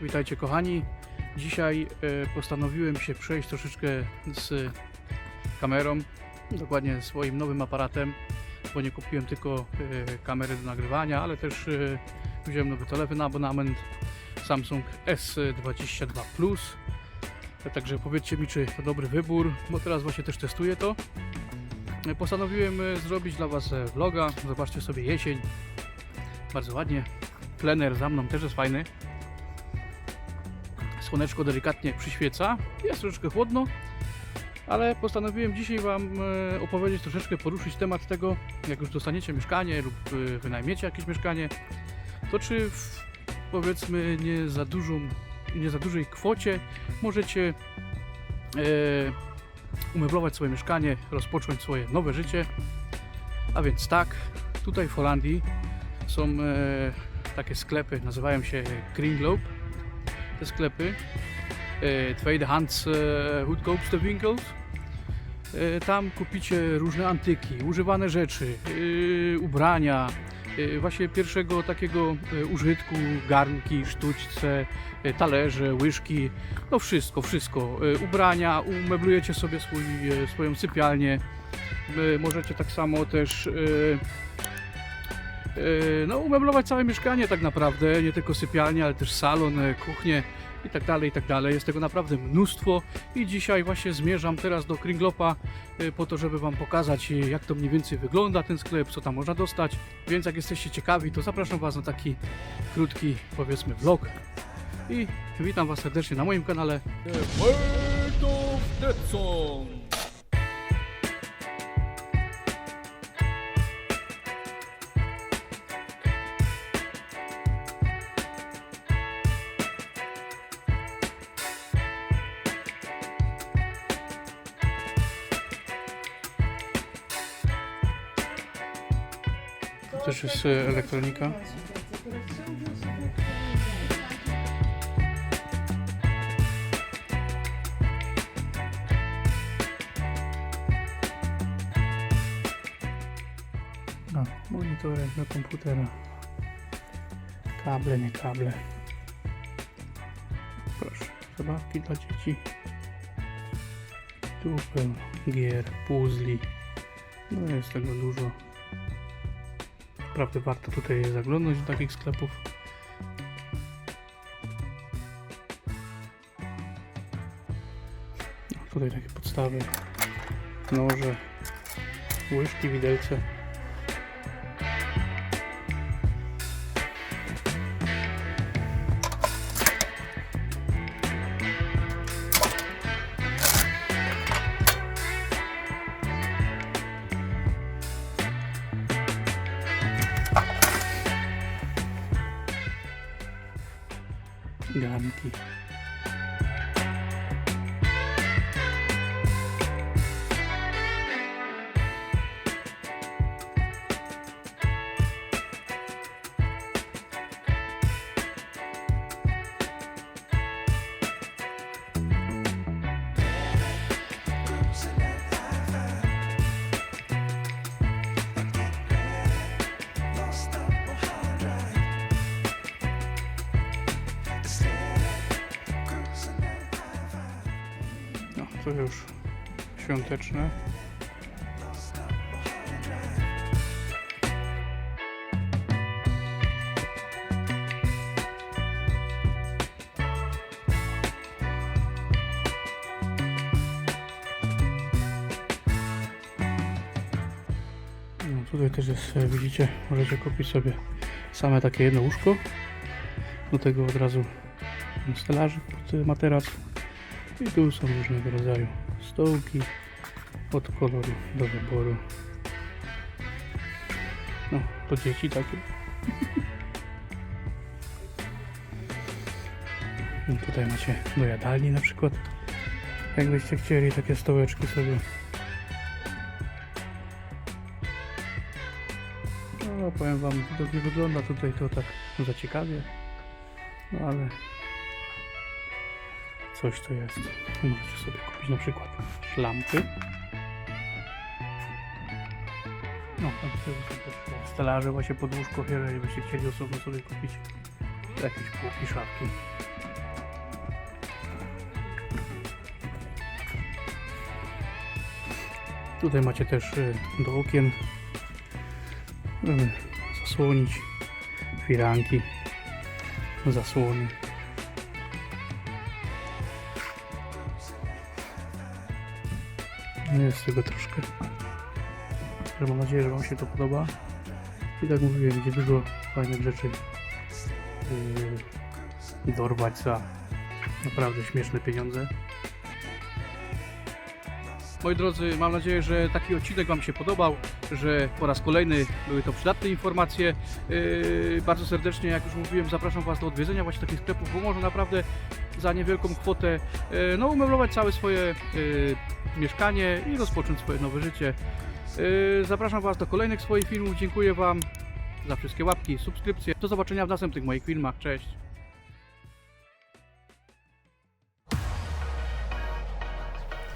Witajcie kochani. Dzisiaj e, postanowiłem się przejść troszeczkę z kamerą, dokładnie swoim nowym aparatem, bo nie kupiłem tylko e, kamery do nagrywania, ale też e, wziąłem nowy telefon na abonament Samsung S22 Plus. Także powiedzcie mi, czy to dobry wybór, bo teraz właśnie też testuję to. Postanowiłem zrobić dla Was vloga. Zobaczcie sobie jesień. Bardzo ładnie. Plener za mną też jest fajny. Słoneczko delikatnie przyświeca. Jest troszeczkę chłodno, ale postanowiłem dzisiaj Wam e, opowiedzieć, troszeczkę poruszyć temat tego, jak już dostaniecie mieszkanie lub e, wynajmiecie jakieś mieszkanie, to czy w powiedzmy nie za dużą, nie za dużej kwocie możecie e, umeblować swoje mieszkanie, rozpocząć swoje nowe życie. A więc tak, tutaj w Holandii są e, takie sklepy, nazywają się Kringloop. Te sklepy, e, tweedehands e, goedkoopstewinkels. E, tam kupicie różne antyki, używane rzeczy, e, ubrania, e, właśnie pierwszego takiego użytku, garnki, sztućce, talerze, łyżki, no wszystko, wszystko. Ubrania, umeblujecie sobie swój, swoją sypialnię. Możecie tak samo też no, umeblować całe mieszkanie tak naprawdę, nie tylko sypialnię, ale też salon, e, kuchnię i tak dalej, i tak dalej. Jest tego naprawdę mnóstwo i dzisiaj właśnie zmierzam teraz do Kringlopa e, po to, żeby Wam pokazać e, jak to mniej więcej wygląda ten sklep, co tam można dostać. Więc jak jesteście ciekawi, to zapraszam Was na taki krótki, powiedzmy, vlog. I witam Was serdecznie na moim kanale. Word of też jest elektronika. No, monitorek do komputera. Kable, nie kable. Proszę, zabawki dla dzieci. Tu gier, puzli. No jest tego dużo. Naprawdę warto tutaj zaglądać do takich sklepów. No, tutaj takie podstawy. Noże, łyżki, widelce. Garnki. To już świąteczne. No, tutaj też jest, widzicie, możecie kupić sobie same takie jedno łóżko. Do tego od razu stelaż pod materac. I tu są różnego rodzaju stołki od koloru do wyboru. No, to dzieci takie. No, tutaj macie do jadalni na przykład. Jakbyście chcieli takie stołeczki sobie. No, powiem wam, nie wygląda tutaj to tak za ciekawie. No ale coś to jest. Możecie sobie kupić na przykład szlampy. No, stelaże właśnie pod łóżko, jeżeli byście chcieli osobno sobie kupić jakieś półki, szafki. Tutaj macie też y, do okien y, zasłonić firanki, zasłony. No Jest tego troszkę. Mam nadzieję, że Wam się to podoba. I tak mówiłem, będzie dużo fajnych rzeczy yy, dorwać za naprawdę śmieszne pieniądze. Moi drodzy, mam nadzieję, że taki odcinek Wam się podobał, że po raz kolejny były to przydatne informacje. Yy, bardzo serdecznie, jak już mówiłem, zapraszam Was do odwiedzenia właśnie takich sklepów, bo można naprawdę za niewielką kwotę yy, no, umeblować całe swoje yy, mieszkanie i rozpocząć swoje nowe życie. Yy, zapraszam Was do kolejnych swoich filmów. Dziękuję Wam za wszystkie łapki, subskrypcje. Do zobaczenia w następnych moich filmach. Cześć!